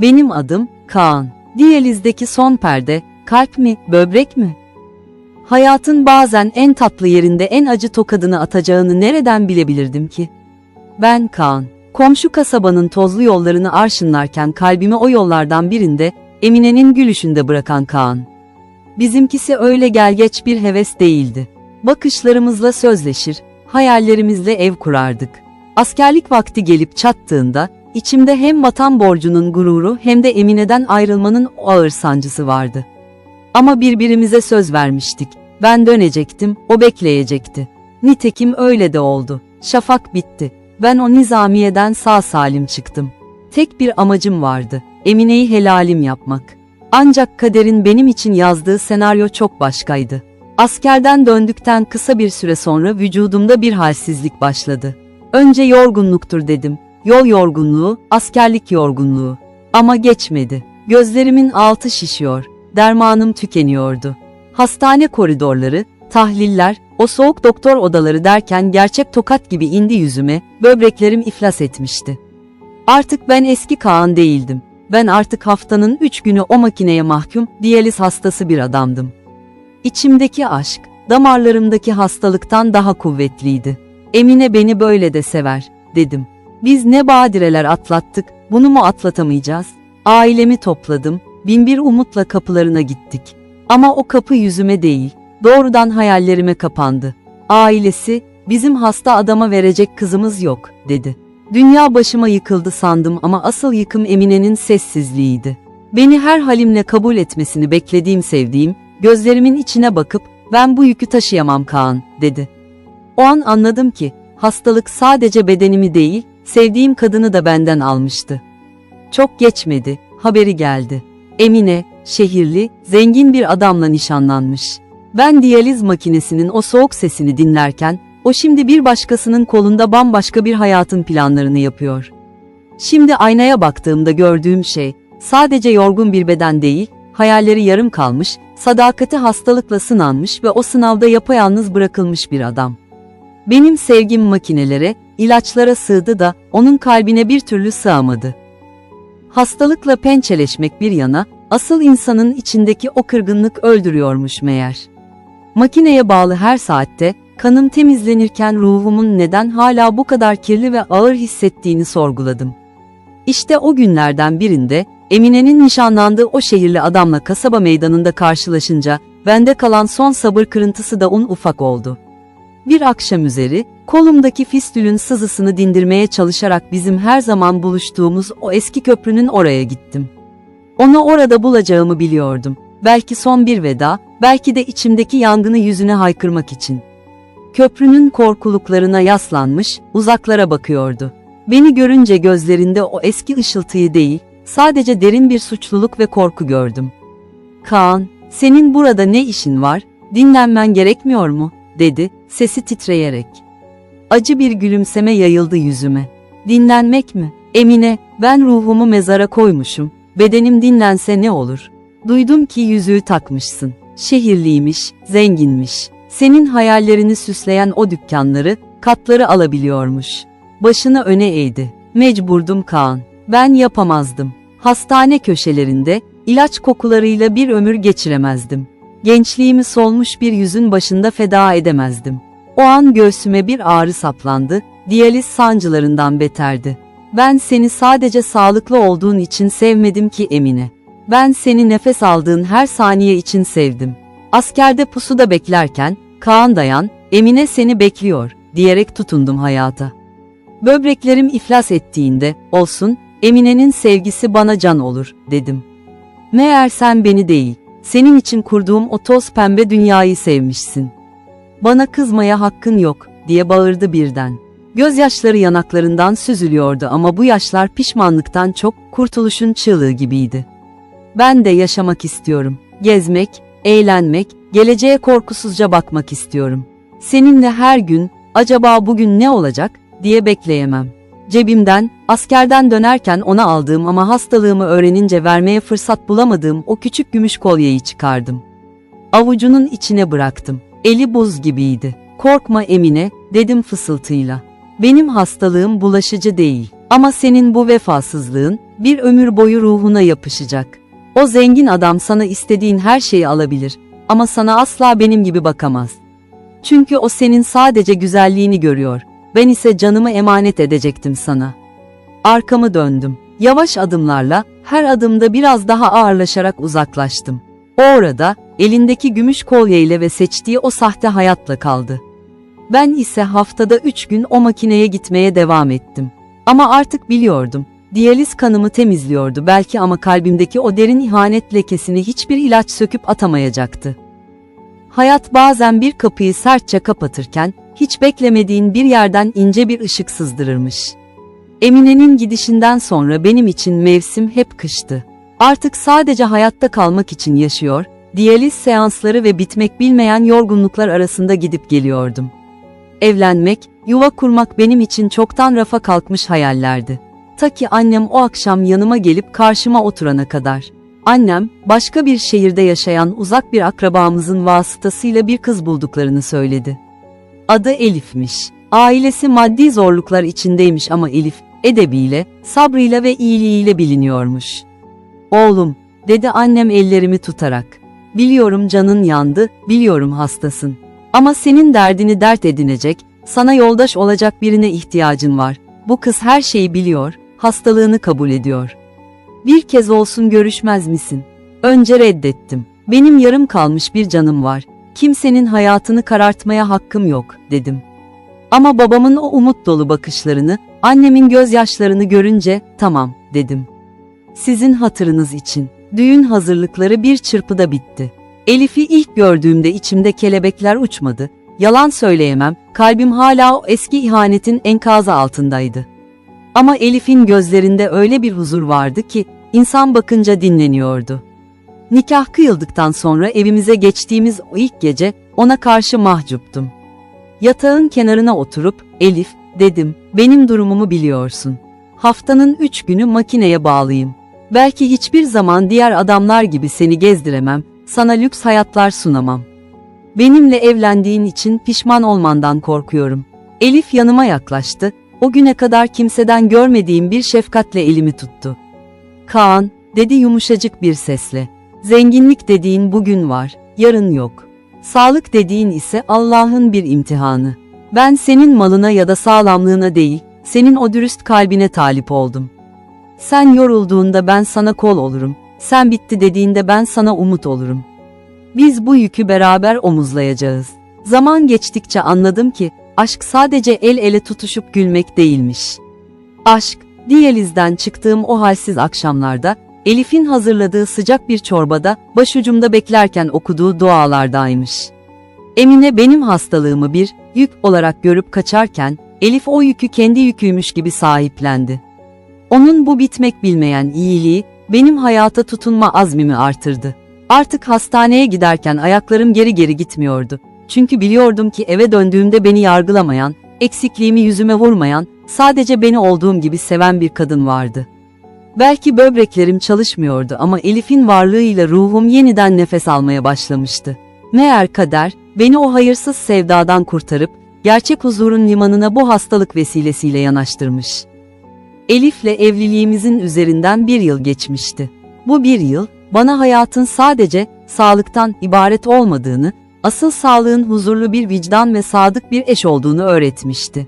Benim adım Kaan. Diyalizdeki son perde, kalp mi, böbrek mi? Hayatın bazen en tatlı yerinde en acı tokadını atacağını nereden bilebilirdim ki? Ben Kaan. Komşu kasabanın tozlu yollarını arşınlarken kalbimi o yollardan birinde, Emine'nin gülüşünde bırakan Kaan. Bizimkisi öyle gelgeç bir heves değildi. Bakışlarımızla sözleşir, hayallerimizle ev kurardık. Askerlik vakti gelip çattığında, içimde hem vatan borcunun gururu hem de Emine'den ayrılmanın o ağır sancısı vardı. Ama birbirimize söz vermiştik. Ben dönecektim, o bekleyecekti. Nitekim öyle de oldu. Şafak bitti. Ben o nizamiyeden sağ salim çıktım. Tek bir amacım vardı. Emine'yi helalim yapmak. Ancak kaderin benim için yazdığı senaryo çok başkaydı. Askerden döndükten kısa bir süre sonra vücudumda bir halsizlik başladı. Önce yorgunluktur dedim. Yol yorgunluğu, askerlik yorgunluğu. Ama geçmedi. Gözlerimin altı şişiyor. Dermanım tükeniyordu. Hastane koridorları, tahliller, o soğuk doktor odaları derken gerçek tokat gibi indi yüzüme, böbreklerim iflas etmişti. Artık ben eski Kaan değildim. Ben artık haftanın üç günü o makineye mahkum, diyaliz hastası bir adamdım. İçimdeki aşk, damarlarımdaki hastalıktan daha kuvvetliydi. Emine beni böyle de sever, dedim. Biz ne badireler atlattık, bunu mu atlatamayacağız? Ailemi topladım, binbir umutla kapılarına gittik. Ama o kapı yüzüme değil, doğrudan hayallerime kapandı. Ailesi, bizim hasta adama verecek kızımız yok, dedi. Dünya başıma yıkıldı sandım ama asıl yıkım Emine'nin sessizliğiydi. Beni her halimle kabul etmesini beklediğim sevdiğim, gözlerimin içine bakıp, ben bu yükü taşıyamam Kaan, dedi. O an anladım ki, hastalık sadece bedenimi değil, sevdiğim kadını da benden almıştı. Çok geçmedi, haberi geldi. Emine, şehirli, zengin bir adamla nişanlanmış. Ben diyaliz makinesinin o soğuk sesini dinlerken, o şimdi bir başkasının kolunda bambaşka bir hayatın planlarını yapıyor. Şimdi aynaya baktığımda gördüğüm şey, sadece yorgun bir beden değil, hayalleri yarım kalmış, sadakati hastalıkla sınanmış ve o sınavda yapayalnız bırakılmış bir adam. Benim sevgim makinelere, ilaçlara sığdı da onun kalbine bir türlü sığamadı. Hastalıkla pençeleşmek bir yana, asıl insanın içindeki o kırgınlık öldürüyormuş meğer. Makineye bağlı her saatte, kanım temizlenirken ruhumun neden hala bu kadar kirli ve ağır hissettiğini sorguladım. İşte o günlerden birinde, Emine'nin nişanlandığı o şehirli adamla kasaba meydanında karşılaşınca, bende kalan son sabır kırıntısı da un ufak oldu. Bir akşam üzeri, kolumdaki fistülün sızısını dindirmeye çalışarak bizim her zaman buluştuğumuz o eski köprünün oraya gittim. Onu orada bulacağımı biliyordum. Belki son bir veda, belki de içimdeki yangını yüzüne haykırmak için. Köprünün korkuluklarına yaslanmış, uzaklara bakıyordu. Beni görünce gözlerinde o eski ışıltıyı değil, sadece derin bir suçluluk ve korku gördüm. Kaan, senin burada ne işin var, dinlenmen gerekmiyor mu? dedi, sesi titreyerek. Acı bir gülümseme yayıldı yüzüme. Dinlenmek mi? Emine, ben ruhumu mezara koymuşum. Bedenim dinlense ne olur? Duydum ki yüzüğü takmışsın. Şehirliymiş, zenginmiş. Senin hayallerini süsleyen o dükkanları, katları alabiliyormuş. Başını öne eğdi. Mecburdum Kaan. Ben yapamazdım. Hastane köşelerinde, ilaç kokularıyla bir ömür geçiremezdim. Gençliğimi solmuş bir yüzün başında feda edemezdim. O an göğsüme bir ağrı saplandı, diyaliz sancılarından beterdi. Ben seni sadece sağlıklı olduğun için sevmedim ki Emine. Ben seni nefes aldığın her saniye için sevdim. Askerde pusuda beklerken, Kaan dayan, Emine seni bekliyor, diyerek tutundum hayata. Böbreklerim iflas ettiğinde, olsun, Emine'nin sevgisi bana can olur, dedim. Meğer sen beni değil, senin için kurduğum o toz pembe dünyayı sevmişsin. Bana kızmaya hakkın yok, diye bağırdı birden. Gözyaşları yanaklarından süzülüyordu ama bu yaşlar pişmanlıktan çok kurtuluşun çığlığı gibiydi. Ben de yaşamak istiyorum. Gezmek, eğlenmek, geleceğe korkusuzca bakmak istiyorum. Seninle her gün, acaba bugün ne olacak, diye bekleyemem. Cebimden, askerden dönerken ona aldığım ama hastalığımı öğrenince vermeye fırsat bulamadığım o küçük gümüş kolyeyi çıkardım. Avucunun içine bıraktım. Eli buz gibiydi. Korkma Emine, dedim fısıltıyla. Benim hastalığım bulaşıcı değil. Ama senin bu vefasızlığın, Bir ömür boyu ruhuna yapışacak. O zengin adam sana istediğin her şeyi alabilir ama sana asla benim gibi bakamaz. Çünkü o senin sadece güzelliğini görüyor. Ben ise canımı emanet edecektim sana. Arkamı döndüm. Yavaş adımlarla, her adımda biraz daha ağırlaşarak uzaklaştım. O orada, elindeki gümüş kolyeyle ve seçtiği o sahte hayatla kaldı. Ben ise haftada üç gün o makineye gitmeye devam ettim. Ama artık biliyordum. Diyaliz kanımı temizliyordu belki ama kalbimdeki o derin ihanet lekesini hiçbir ilaç söküp atamayacaktı. Hayat bazen bir kapıyı sertçe kapatırken, hiç beklemediğin bir yerden ince bir ışık sızdırırmış. Emine'nin gidişinden sonra benim için mevsim hep kıştı. Artık sadece hayatta kalmak için yaşıyor, diyaliz seansları ve bitmek bilmeyen yorgunluklar arasında gidip geliyordum. Evlenmek, yuva kurmak benim için çoktan rafa kalkmış hayallerdi. Ta ki annem o akşam yanıma gelip karşıma oturana kadar. Annem, başka bir şehirde yaşayan uzak bir akrabamızın vasıtasıyla bir kız bulduklarını söyledi. Adı Elif'miş. Ailesi maddi zorluklar içindeymiş ama Elif, edebiyle, sabrıyla ve iyiliğiyle biliniyormuş. Oğlum, dedi annem ellerimi tutarak. Biliyorum canın yandı, biliyorum hastasın. Ama senin derdini dert edinecek, sana yoldaş olacak birine ihtiyacın var. Bu kız her şeyi biliyor, hastalığını kabul ediyor. Bir kez olsun görüşmez misin? Önce reddettim. Benim yarım kalmış bir canım var. Kimsenin hayatını karartmaya hakkım yok, dedim. Ama babamın o umut dolu bakışlarını, annemin gözyaşlarını görünce, tamam, dedim. Sizin hatırınız için. Düğün hazırlıkları bir çırpıda bitti. Elif'i ilk gördüğümde içimde kelebekler uçmadı. Yalan söyleyemem, kalbim hala o eski ihanetin enkazı altındaydı. Ama Elif'in gözlerinde öyle bir huzur vardı ki, insan bakınca dinleniyordu. Nikah kıyıldıktan sonra evimize geçtiğimiz o ilk gece, ona karşı mahcuptum. Yatağın kenarına oturup, Elif, dedim, benim durumumu biliyorsun. Haftanın üç günü makineye bağlıyım. Belki hiçbir zaman diğer adamlar gibi seni gezdiremem, sana lüks hayatlar sunamam. Benimle evlendiğin için pişman olmandan korkuyorum. Elif yanıma yaklaştı, o güne kadar kimseden görmediğim bir şefkatle elimi tuttu. Kaan, dedi yumuşacık bir sesle. Zenginlik dediğin bugün var, yarın yok. Sağlık dediğin ise Allah'ın bir imtihanı. Ben senin malına ya da sağlamlığına değil, senin o dürüst kalbine talip oldum. Sen yorulduğunda ben sana kol olurum, sen bitti dediğinde ben sana umut olurum. Biz bu yükü beraber omuzlayacağız. Zaman geçtikçe anladım ki, aşk sadece el ele tutuşup gülmek değilmiş. Aşk, diyalizden çıktığım o halsiz akşamlarda, Elif'in hazırladığı sıcak bir çorbada, başucumda beklerken okuduğu dualardaymış. Emine benim hastalığımı bir yük olarak görüp kaçarken, Elif o yükü kendi yüküymüş gibi sahiplendi. Onun bu bitmek bilmeyen iyiliği, benim hayata tutunma azmimi artırdı. Artık hastaneye giderken ayaklarım geri geri gitmiyordu. Çünkü biliyordum ki eve döndüğümde beni yargılamayan, eksikliğimi yüzüme vurmayan, sadece beni olduğum gibi seven bir kadın vardı. Belki böbreklerim çalışmıyordu ama Elif'in varlığıyla ruhum yeniden nefes almaya başlamıştı. Meğer kader, beni o hayırsız sevdadan kurtarıp, gerçek huzurun limanına bu hastalık vesilesiyle yanaştırmış. Elif'le evliliğimizin üzerinden bir yıl geçmişti. Bu bir yıl, bana hayatın sadece sağlıktan ibaret olmadığını, asıl sağlığın huzurlu bir vicdan ve sadık bir eş olduğunu öğretmişti.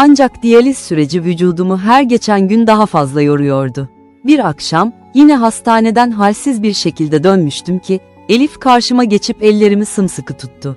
Ancak diyaliz süreci vücudumu her geçen gün daha fazla yoruyordu. Bir akşam, yine hastaneden halsiz bir şekilde dönmüştüm ki, Elif karşıma geçip ellerimi sımsıkı tuttu.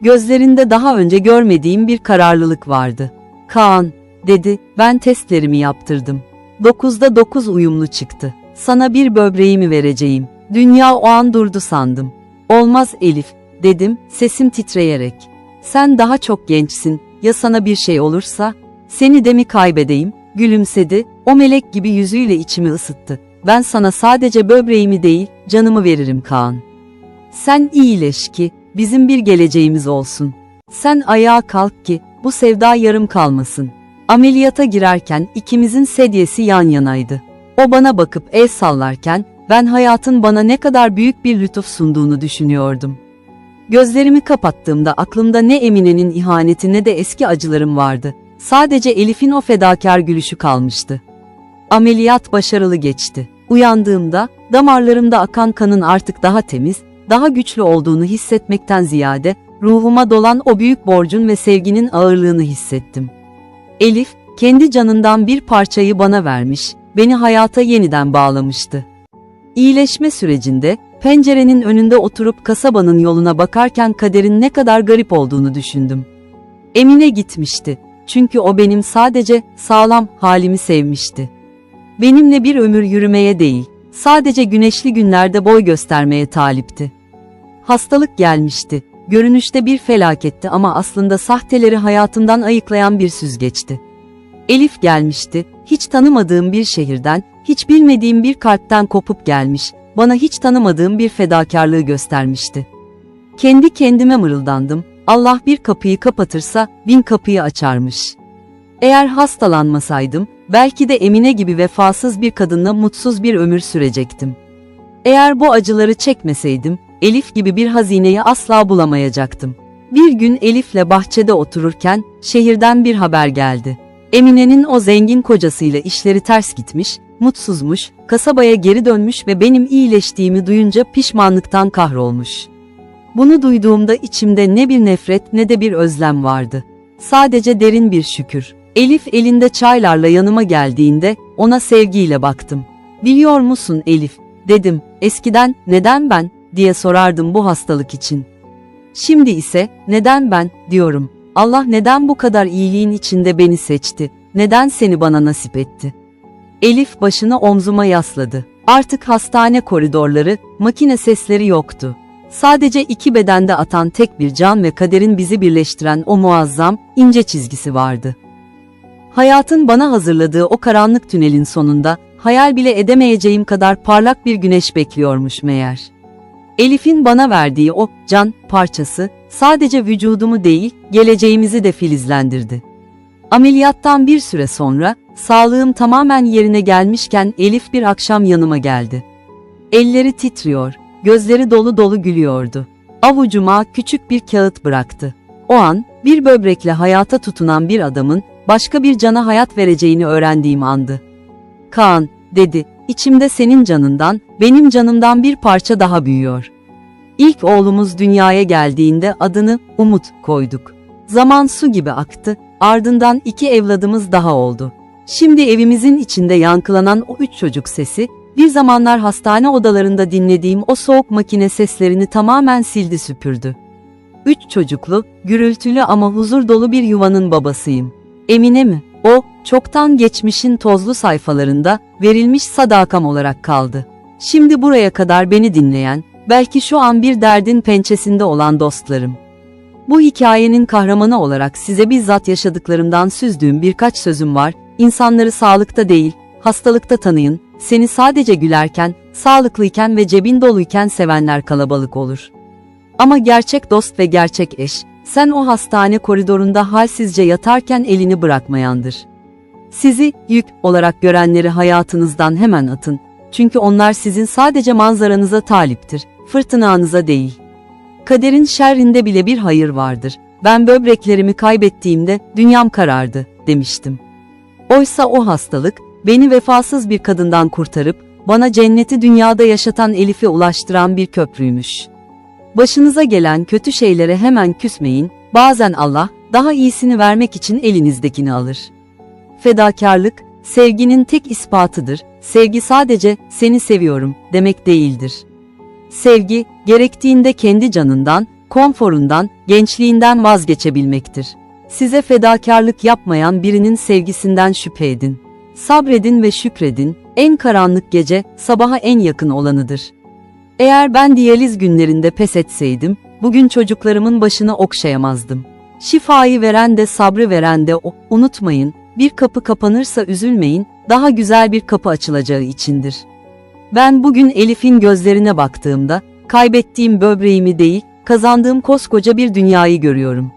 Gözlerinde daha önce görmediğim bir kararlılık vardı. Kaan, dedi, ben testlerimi yaptırdım. Dokuzda dokuz uyumlu çıktı. Sana bir böbreğimi vereceğim. Dünya o an durdu sandım. Olmaz Elif, dedim, sesim titreyerek. Sen daha çok gençsin, ya sana bir şey olursa? Seni de mi kaybedeyim? Gülümsedi, o melek gibi yüzüyle içimi ısıttı. Ben sana sadece böbreğimi değil, canımı veririm Kaan. Sen iyileş ki, bizim bir geleceğimiz olsun. Sen ayağa kalk ki, bu sevda yarım kalmasın. Ameliyata girerken ikimizin sedyesi yan yanaydı. O bana bakıp el sallarken, ben hayatın bana ne kadar büyük bir lütuf sunduğunu düşünüyordum. Gözlerimi kapattığımda aklımda ne Emine'nin ihaneti ne de eski acılarım vardı. Sadece Elif'in o fedakar gülüşü kalmıştı. Ameliyat başarılı geçti. Uyandığımda damarlarımda akan kanın artık daha temiz, daha güçlü olduğunu hissetmekten ziyade ruhuma dolan o büyük borcun ve sevginin ağırlığını hissettim. Elif, kendi canından bir parçayı bana vermiş, beni hayata yeniden bağlamıştı. İyileşme sürecinde, pencerenin önünde oturup kasabanın yoluna bakarken kaderin ne kadar garip olduğunu düşündüm. Emine gitmişti. Çünkü o benim sadece sağlam halimi sevmişti. Benimle bir ömür yürümeye değil, sadece güneşli günlerde boy göstermeye talipti. Hastalık gelmişti. Görünüşte bir felaketti ama aslında sahteleri hayatımdan ayıklayan bir süzgeçti. Elif gelmişti, hiç tanımadığım bir şehirden, hiç bilmediğim bir kalpten kopup gelmiş, bana hiç tanımadığım bir fedakarlığı göstermişti. Kendi kendime mırıldandım, Allah bir kapıyı kapatırsa bin kapıyı açarmış. Eğer hastalanmasaydım, belki de Emine gibi vefasız bir kadınla mutsuz bir ömür sürecektim. Eğer bu acıları çekmeseydim, Elif gibi bir hazineyi asla bulamayacaktım. Bir gün Elif'le bahçede otururken, şehirden bir haber geldi. Emine'nin o zengin kocasıyla işleri ters gitmiş, mutsuzmuş, kasabaya geri dönmüş ve benim iyileştiğimi duyunca pişmanlıktan kahrolmuş. Bunu duyduğumda içimde ne bir nefret ne de bir özlem vardı. Sadece derin bir şükür. Elif elinde çaylarla yanıma geldiğinde ona sevgiyle baktım. Biliyor musun Elif, dedim, eskiden neden ben diye sorardım bu hastalık için. Şimdi ise neden ben diyorum. Allah neden bu kadar iyiliğin içinde beni seçti? Neden seni bana nasip etti? Elif başını omzuma yasladı. Artık hastane koridorları, makine sesleri yoktu. Sadece iki bedende atan tek bir can ve kaderin bizi birleştiren o muazzam, ince çizgisi vardı. Hayatın bana hazırladığı o karanlık tünelin sonunda, hayal bile edemeyeceğim kadar parlak bir güneş bekliyormuş meğer. Elif'in bana verdiği o can parçası sadece vücudumu değil, geleceğimizi de filizlendirdi. Ameliyattan bir süre sonra sağlığım tamamen yerine gelmişken Elif bir akşam yanıma geldi. Elleri titriyor, gözleri dolu dolu gülüyordu. Avucuma küçük bir kağıt bıraktı. O an bir böbrekle hayata tutunan bir adamın başka bir cana hayat vereceğini öğrendiğim andı. Kaan, dedi, içimde senin canından, benim canımdan bir parça daha büyüyor. İlk oğlumuz dünyaya geldiğinde adını Umut koyduk. Zaman su gibi aktı, ardından iki evladımız daha oldu. Şimdi evimizin içinde yankılanan o üç çocuk sesi, bir zamanlar hastane odalarında dinlediğim o soğuk makine seslerini tamamen sildi süpürdü. Üç çocuklu, gürültülü ama huzur dolu bir yuvanın babasıyım. Emine mi? O, çoktan geçmişin tozlu sayfalarında verilmiş sadakam olarak kaldı. Şimdi buraya kadar beni dinleyen, belki şu an bir derdin pençesinde olan dostlarım. Bu hikayenin kahramanı olarak size bizzat yaşadıklarımdan süzdüğüm birkaç sözüm var. İnsanları sağlıkta değil, hastalıkta tanıyın. Seni sadece gülerken, sağlıklıyken ve cebin doluyken sevenler kalabalık olur. Ama gerçek dost ve gerçek eş, sen o hastane koridorunda halsizce yatarken elini bırakmayandır. Sizi yük olarak görenleri hayatınızdan hemen atın. Çünkü onlar sizin sadece manzaranıza taliptir, fırtınanıza değil. Kaderin şerrinde bile bir hayır vardır. Ben böbreklerimi kaybettiğimde dünyam karardı, demiştim. Oysa o hastalık, beni vefasız bir kadından kurtarıp, bana cenneti dünyada yaşatan Elif'e ulaştıran bir köprüymüş. Başınıza gelen kötü şeylere hemen küsmeyin, bazen Allah, daha iyisini vermek için elinizdekini alır. Fedakarlık, sevginin tek ispatıdır, sevgi sadece, seni seviyorum, demek değildir. Sevgi, gerektiğinde kendi canından, konforundan, gençliğinden vazgeçebilmektir. Size fedakarlık yapmayan birinin sevgisinden şüphe edin. Sabredin ve şükredin, en karanlık gece, sabaha en yakın olanıdır. Eğer ben diyaliz günlerinde pes etseydim, bugün çocuklarımın başını okşayamazdım. Şifayı veren de sabrı veren de o, unutmayın, bir kapı kapanırsa üzülmeyin, daha güzel bir kapı açılacağı içindir. Ben bugün Elif'in gözlerine baktığımda, kaybettiğim böbreğimi değil, kazandığım koskoca bir dünyayı görüyorum.